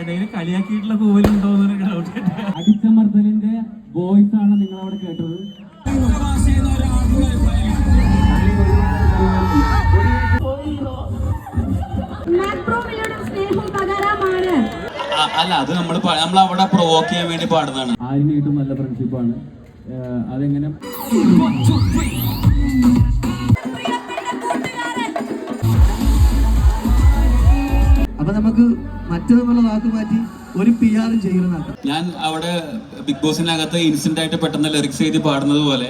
ഇടയിൽ കളിയാക്കിയിട്ടുള്ള കൂവലുണ്ടോ എന്നൊരു doubt അടിച്ചമർത്തലിന്റെ voice ആണ് നിങ്ങൾ അവിടെ കേട്ടത് അല്ല അത് നമ്മൾ നമ്മൾ അവിടെ പ്രൊവോക്ക് ചെയ്യാൻ വേണ്ടി പാടുന്നതാണ്. ആരിനായിട്ടും നല്ല ഫ്രണ്ട്ഷിപ്പാണ് അതെങ്ങനെ? നമുക്ക് മറ്റേതുമുള്ള വാക്ക് മാറ്റി ഒരു പി ആറും ചെയ്യണമെന്നാക്കാം ഞാൻ അവിടെ ബിഗ് ബോസിനകത്ത് ഇൻസ്റ്റന്റ് ആയിട്ട് പെട്ടെന്ന് ലിറിക്സ് എഴുതി പാടുന്നത് പോലെ.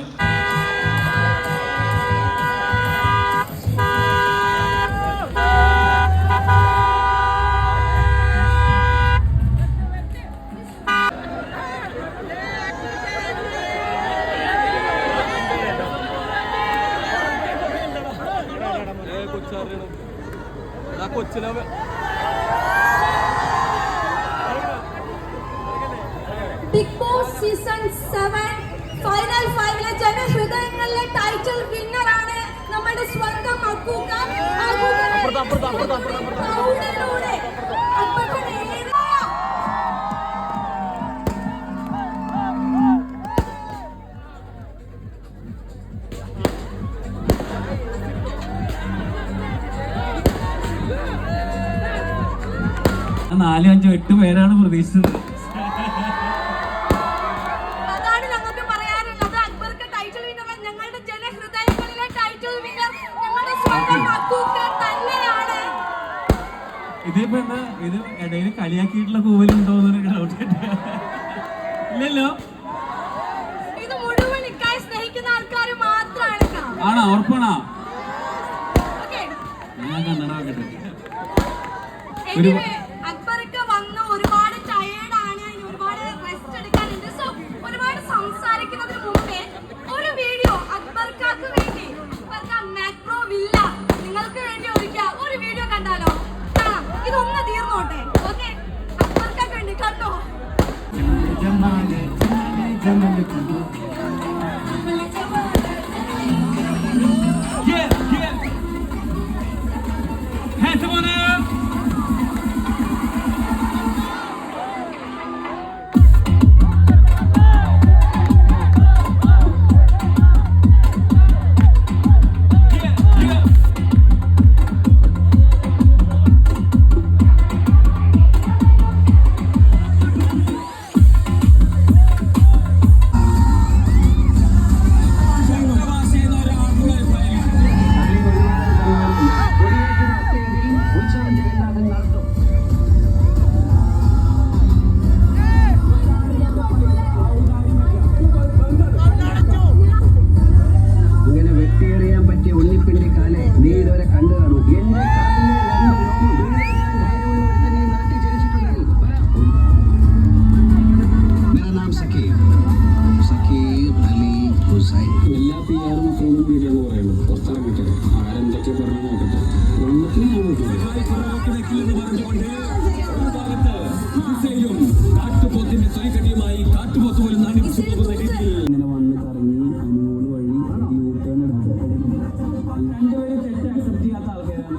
ബിഗ് സീസൺ സെവൻ ഫൈനൽ ഫൈവിലെ ജനഹൃദയങ്ങളിലെ ടൈറ്റിൽ വിന്നർ ആണ് നമ്മുടെ സ്വന്തം അക്കൂക്ക. പ്രൗഢിലൂടെ നാലും അഞ്ചും എട്ട് പേരാണ് പ്രതീക്ഷിച്ചത്. ഇതിപ്പോ എന്താ ഇത് ഇടയിൽ കളിയാക്കിയിട്ടുള്ള കൂവലുണ്ടോ എന്നൊരു ഡൗട്ട് ഇല്ലല്ലോ ആണോ? ഉറപ്പാണോ. ഞാൻ കണ്ണട വെക്കട്ടെ. Anyway,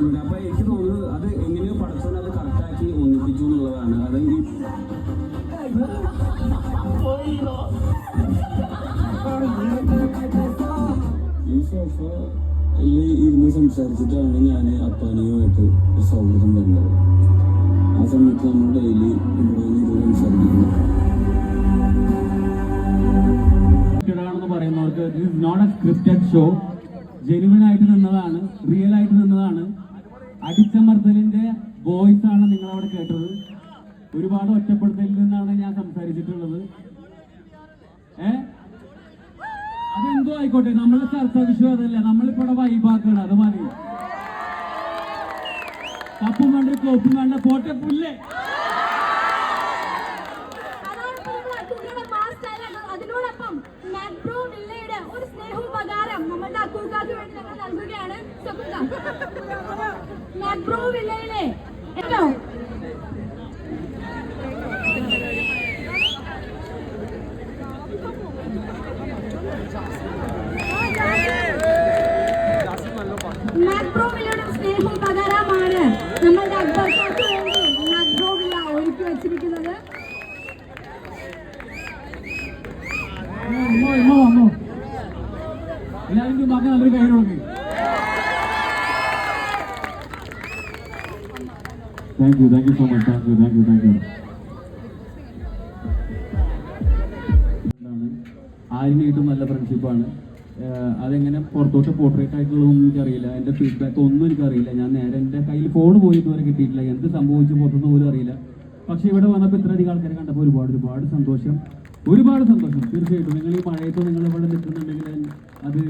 ഇവിടെ അപ്പൊ എനിക്ക് തോന്നുന്നത് അത് എങ്ങനെയോ പഠിച്ചോണ്ട് അത് കറക്റ്റാക്കി ഒന്നിപ്പിച്ചു എന്നുള്ളതാണ്. അത് ഇരുന്ന് സംസാരിച്ചിട്ടാണ് ഞാൻ അപ്പാനിയുമായിട്ട് സൗഹൃദം കണ്ടത്. ആ സമയത്ത് നമ്മൾ ഡെയിലി ഇത് സംസാരിക്കുന്നത് പറയുന്നവർക്ക് this not a scripted show genuine ആയിട്ട് നിന്നതാണ് റിയൽ ആയിട്ട് നിന്നതാണ്. അടിച്ചമർത്തലിന്റെ വോയിസ് ആണ് നിങ്ങൾ അവിടെ കേട്ടത്. ഒരുപാട് ഒറ്റപ്പെടുത്തലിൽ നിന്നാണ് ഞാൻ സംസാരിച്ചിട്ടുള്ളത്. ഏ? അതെന്തോ ആയിക്കോട്ടെ നമ്മളെ ചർച്ച വിഷയം അതല്ല. നമ്മളിപ്പോ ഇവിടെ വൈബാക്കണം അത് മതി. കപ്പും വേണ്ട കോപ്പും വേണ്ട പോട്ടെ പുല്ലേ. മാക്രോവില്ലയുടെ സ്നേഹവും പകരമാണ് നമ്മളുടെ അക്ബർ കോക്ക് വേണ്ടി മാക്രോവില്ല ഒരുക്കി വെച്ചിരിക്കുന്നത്. എല്ലാവരും പറഞ്ഞ നല്ലൊരു കയ്യിലുണ്ട്. Thank you thank you so much thank you thank you thank നല്ല ഫ്രണ്ട്ഷിപ്പാണ് അതെങ്ങനെ പുറത്തോട്ട് പോർട്രേറ്റ് ആയിട്ടുള്ളതൊന്നും എനിക്കറിയില്ല. എന്റെ ഫീഡ്ബാക്ക് ഒന്നും എനിക്കറിയില്ല. ഞാൻ നേരെ എന്റെ കയ്യിൽ ഫോൺ പോയി ഇതുവരെ കിട്ടിയിട്ടില്ല. എന്ത് സംഭവിച്ചു പുറത്തുനിന്ന് പോലും അറിയില്ല. പക്ഷെ ഇവിടെ വന്നപ്പോൾ ഇത്രയധികം ആൾക്കാരെ കണ്ടപ്പോൾ ഒരുപാട് ഒരുപാട് സന്തോഷം. ഒരുപാട് സന്തോഷം. തീർച്ചയായിട്ടും നിങ്ങൾ ഈ മഴയത്ത് നിങ്ങൾ ഇവിടെ നിൽക്കുന്നുണ്ടെങ്കിൽ അത്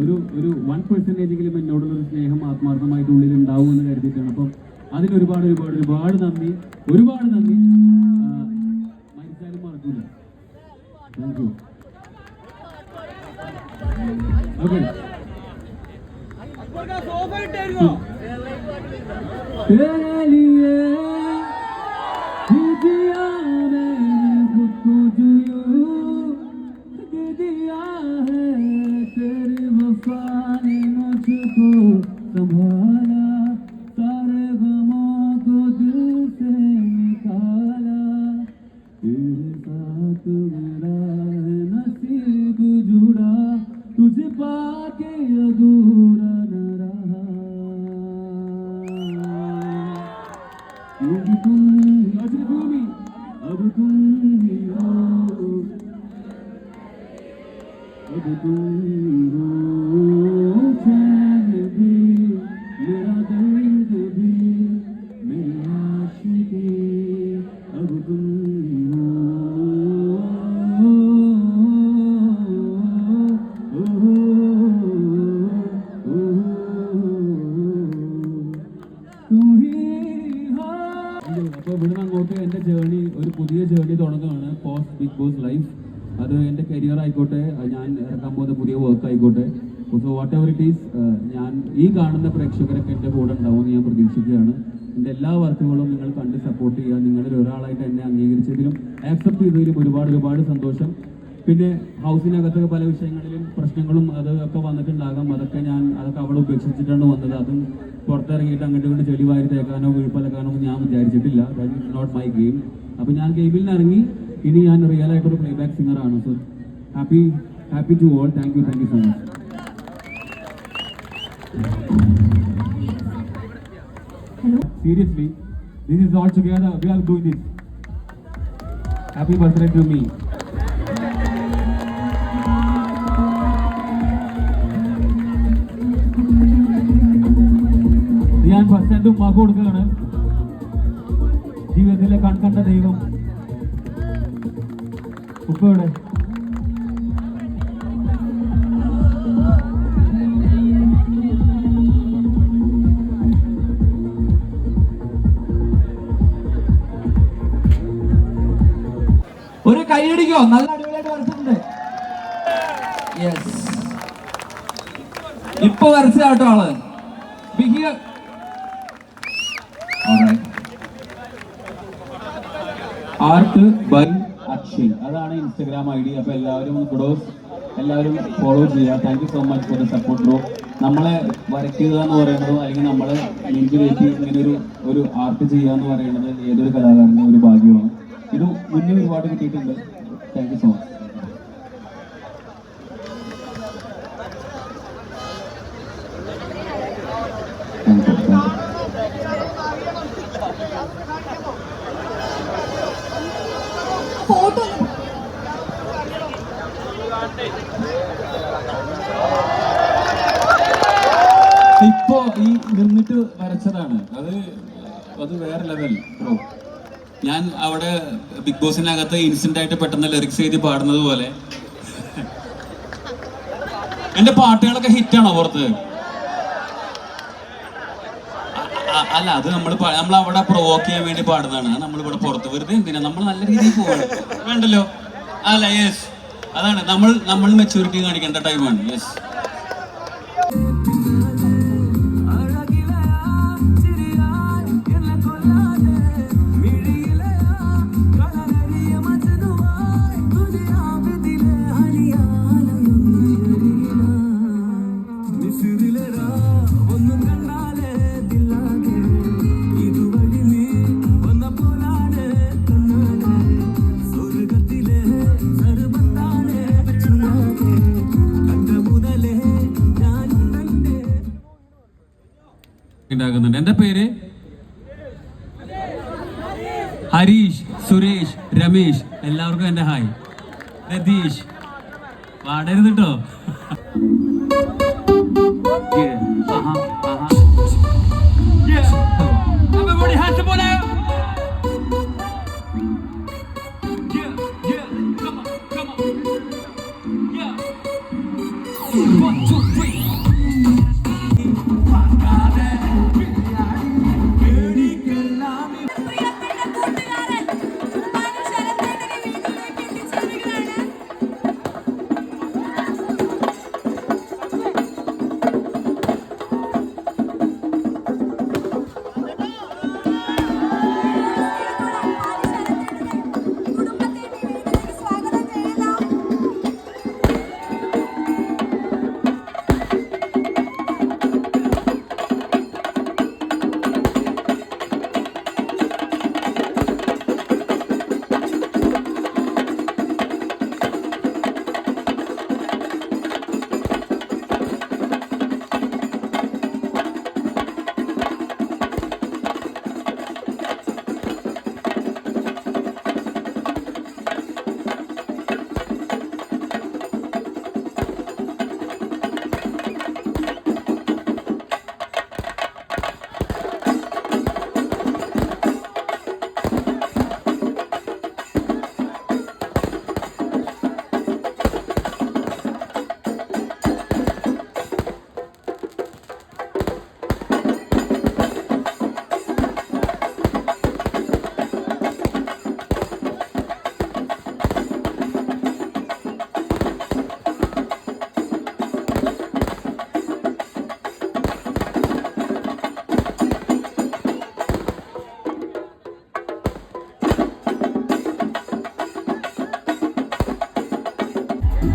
ഒരു ഒരു വൺ പെർസെന്റേജെങ്കിലും എന്നോടുള്ളൊരു സ്നേഹം ആത്മാർത്ഥമായിട്ട് ഉള്ളിൽ ഉണ്ടാവും എന്ന് കരുതിയിട്ടാണ്. അപ്പം അതിന് ഒരുപാട് ഒരുപാട് ഒരുപാട് നന്ദി. ഒരുപാട് നന്ദി. മരിച്ചാലും മറക്കൂല. താങ്ക് യു तेरे लिए ही दिया मैंने खुद को दे दिया है तेरी वफा ने मुझको हो അപ്പോൾ ഇവിടുന്ന് അങ്ങോട്ട് എന്റെ ജേർണി ഒരു പുതിയ ജേർണി തുടങ്ങുകയാണ് പോസ്റ്റ് ബിഗ് ബോസ് ലൈഫ് അത് എന്റെ കരിയർ ആയിക്കോട്ടെ ഞാൻ ഇറക്കാൻ പോകുന്ന പുതിയ വർക്ക് ആയിക്കോട്ടെ. So whatever it is ഞാൻ ഈ കാണുന്ന പ്രേക്ഷകരൊക്കെ എന്റെ കൂടെ ഉണ്ടാവും എന്ന് ഞാൻ പ്രതീക്ഷിക്കുകയാണ്. എന്റെ എല്ലാ വർക്കുകളും നിങ്ങൾ കണ്ട് സപ്പോർട്ട് ചെയ്യുക. നിങ്ങളിൽ ഒരാളായിട്ട് എന്നെ അംഗീകരിച്ചതിലും ആക്സെപ്റ്റ് ചെയ്തതിലും ഒരുപാട് ഒരുപാട് സന്തോഷം. പിന്നെ ഹൗസിനകത്തൊക്കെ പല വിഷയങ്ങളിലും പ്രശ്നങ്ങളും അതൊക്കെ വന്നിട്ടുണ്ടാകാം. അതൊക്കെ ഞാൻ അതൊക്കെ അവളെ ഉപേക്ഷിച്ചിട്ടാണ് വന്നത്. അതും പുറത്തിറങ്ങിയിട്ട് അങ്ങോട്ട് ഇങ്ങോട്ട് ചെളി വാരി തേക്കാനോ വീഴ്പ്പലക്കാനോ ഞാൻ വിചാരിച്ചിട്ടില്ല. That is not my game അപ്പോൾ ഞാൻ ഗെയിമിൽ നിന്ന് ഇറങ്ങി ഇനി ഞാൻ റിയൽ ആയിട്ടൊരു പ്ലേ ബാക്ക് സിംഗർ ആണ് so happy happy to all thank you thank you so much seriously this is all together we are doing this happy birthday to me ഞാൻ ഫസ്റ്റ് ആൻഡും ഉമ്മാക്ക് കൊടുക്കുകയാണ്. ജീവിതത്തിലെ കൺകണ്ട ദൈവം. ഉപ്പ ഒരു കൈയടിക്കോ നല്ല അടിപൊളിയായിട്ട് യെസ് ഇപ്പൊ വരച്ച കേട്ടോ ആൾ ബിഹിയ ആർട്ട് ബൈ അക്ഷയ് അതാണ് ഇൻസ്റ്റഗ്രാം ഐ ഡി. അപ്പൊ എല്ലാവരും ബ്രോസ് എല്ലാവരും ഫോളോ ചെയ്യുക. Thank you so much for the support bro നമ്മളെ വരയ്ക്കുക എന്ന് പറയുന്നത് അല്ലെങ്കിൽ നമ്മളെ നെഞ്ചിലേക്ക് ഇങ്ങനെ ഒരു ഒരു ആർട്ട് ചെയ്യുക എന്ന് പറയുന്നത് ഏതൊരു കലാകാരന്റെ ഒരു ഭാഗ്യമാണ്. ഇത് മുന്നേ ഒരുപാട് കിട്ടിയിട്ടുണ്ട്. Thank you so much thank you thank you photo ഇപ്പോ ഈ നിന്നിട്ട് വരച്ചതാണ്. അത് അത് വേറെ ലെവൽ ഞാൻ അവിടെ ബിഗ് ബോസിനകത്ത് ഇൻസ്റ്റന്റ് ആയിട്ട് പെട്ടെന്ന് ലിറിക്സ് എഴുതി പാടുന്നത് പോലെ. എന്റെ പാട്ടുകളൊക്കെ ഹിറ്റാണോ പുറത്ത്? അല്ല അത് നമ്മൾ നമ്മൾ അവിടെ പ്രൊവോക്ക് ചെയ്യാൻ വേണ്ടി പാടുന്നതാണ്. നമ്മൾ ഇവിടെ പുറത്ത് വെറുതെ എന്തിനാ? നമ്മൾ നല്ല രീതിയിൽ പോവാണ്. വേണ്ടല്ലോ? അല്ല യെസ് അതാണ്. നമ്മൾ നമ്മൾ മെച്ചൂരിറ്റി കാണിക്കേണ്ട ടൈമാണ് യെസ് ഹരീഷ് സുരേഷ് രമേശ് എല്ലാവർക്കും എന്റെ ഹായ്. രതീഷ് പാടരുത് കേട്ടോ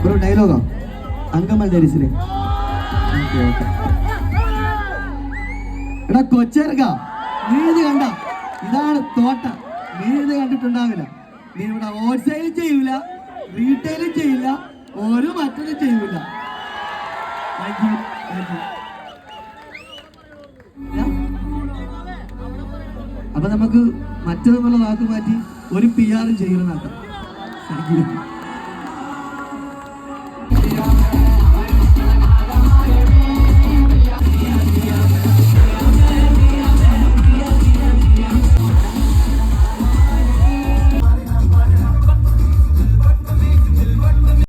ഒരു ഡയലോഗോ. അങ്കമൽ ധരിച്ചില്ലേ എടാ കൊച്ചേർക്ക നീ കണ്ട. ഇതാണ് തോട്ട. നീ കണ്ടിട്ടുണ്ടാവില്ല. നീ ഇവിടെ ഹോൾസെയിൽ ചെയ്യൂല റീറ്റെയിലും ചെയ്യില്ല ഒരു മറ്റൊന്നും ചെയ്യൂല? അപ്പൊ നമുക്ക് മറ്റേതെന്നുള്ള വാക്ക് മാറ്റി ഒരു പി ആറും ചെയ്യുന്നതാക്കാം താങ്ക് യു